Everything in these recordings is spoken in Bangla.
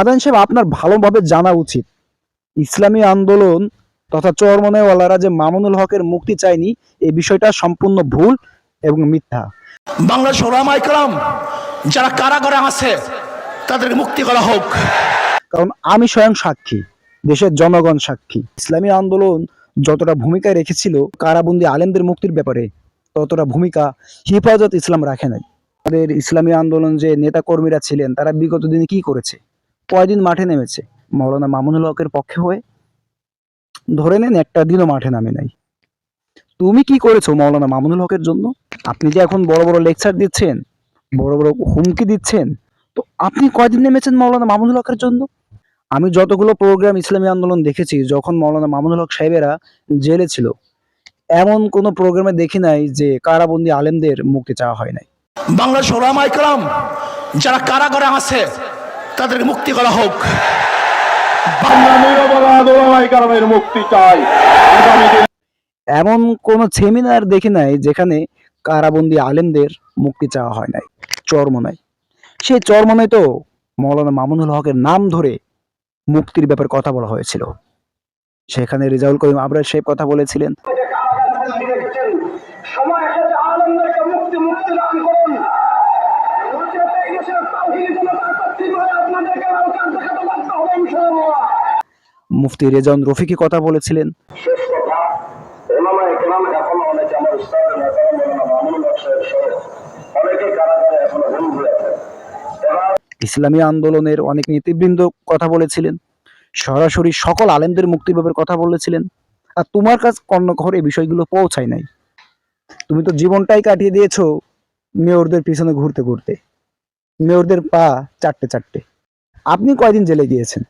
আদান সাহেব আপনার ভালোভাবে জানা উচিত। ইসলামী আন্দোলন তথা চরমনেওয়ালারা যে মামুনুল হকের মুক্তি চায়নি এই বিষয়টা সম্পূর্ণ ভুল এবং মিথ্যা। বাংলাদেশ ওলামাই কালাম যারা কারাগারে আছে তাদেরকে মুক্তি করা হোক। কারণ আমি স্বয়ং সাক্ষী দেশের জনগণ সাক্ষী। ইসলামী আন্দোলন যতটা ভূমিকা রেখেছিল কারাবন্দি আলেমদের মুক্তির ব্যাপারে ততটা ভূমিকা হিফাজত ইসলাম রাখে নাই। আমাদের ইসলামী আন্দোলন যে নেতা কর্মীরা ছিলেন তারা বিগত দিনে কি করেছে? কয়দিন মাঠে নেমেছে? মৌলানা মামুনুল হকের পক্ষে হয়ে? ধরে নেন একটা দিনও মাঠে নামে নাই। তুমি কি করেছ মৌলানা মামুনুল হকের জন্য? আপনি যে এখন বড় বড় লেকচার দিচ্ছেন, বড় বড় হুমকি দিচ্ছেন, তো আপনি কয়দিন নেমেছেন মৌলানা মামুনুল হকের জন্য? আমি যতগুলো প্রোগ্রাম ইসলামী আন্দোলন দেখেছি, যখন মৌলানা মামুনুল হক সাহেবেরা জেলে ছিল, এমন কোনো প্রোগ্রামে দেখি নাই যে কারাবন্দি আলেমদের মুক্তি চাওয়া হয় নাই। বাংলাদেশ ওলামাই কালাম যারা কারাগারে আছে তাদেরকে মুক্তি করা হোক। মুক্তি চাই। এমন কোন সেমিনার দেখি নাই যেখানে কারাবন্দি আলেমদের মুক্তি চাওয়া হয় নাই চরমনায় সেই চরমনায় তো মৌলানা মামুনুল হকের নাম ধরে মুক্তির ব্যাপারে কথা বলা হয়েছিল। সেখানে রেজাউল করিম আবরার সাহেব কথা বলেছিলেন। সময় এসেছে আলমদেরকে মুক্তি মুক্তি দান করুন নচেত এই দেশের তাওহীদি জনতার কর্তৃক হয়ে আপনাদেরকে কাজ দেখাতে বাধ্য হবে ইনশাআল্লাহ মুফতি রেজাউন রফিকি কথা বলেছিলেন শেষ কথা ওলামায়ে কেরাম এখনও অনেকে আমার উস্তাদ নেতারা মৌলানা মামুনুল হক সাহেব সহ অনেকে কারাগারে এখনও বন্ধু কথা বলেছিলেন। ইসলামী আন্দোলনের অনেক নেতৃবৃন্দ কথা বলেছিলেন, সরাসরি সকল আলেমদের মুক্তির ব্যাপারে কথা বলেছিলেন। আর তোমার কাছে কর্ণঘর এই বিষয়গুলো পৌঁছায় নাই। তুমি তো জীবনটাই কাটিয়ে দিয়েছ মেয়রদের পিছনে ঘুরতে ঘুরতে। মেয়রদের পা চারটে চারটে আপনি কয়দিন জেলে গিয়েছেন?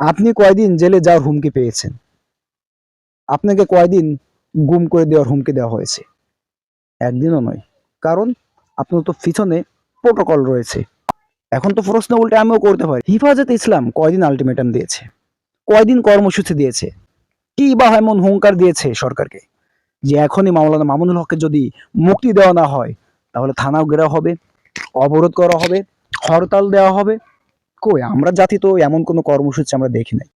আপনি কয়দিন জেলে যাওয়ার হুমকি পেয়েছেন? আপনাকে কয়দিন গুম করে দেওয়ার হুমকি দেওয়া হয়েছে? একদিনও নয়। কারণ আপনার তো পিছনে প্রোটোকল রয়েছে। এখন তো প্রশ্ন উল্টে আমিও করতে পারি। হিফাজত ইসলাম কয়দিন আলটিমেটাম দিয়েছে? কয়দিন কর্মসূচি দিয়েছে? কি বা এমন হুঙ্কার দিয়েছে সরকারকে? যে এখনই মামলানা মামুনুল হককে যদি মুক্তি দেওয়া না হয়, তাহলে থানাও ঘেরাও হবে, অবরোধ করা হবে, হরতাল দেওয়া হবে কই? আমরা জাতি তো এমন কোনো কর্মসূচি আমরা দেখি নাই।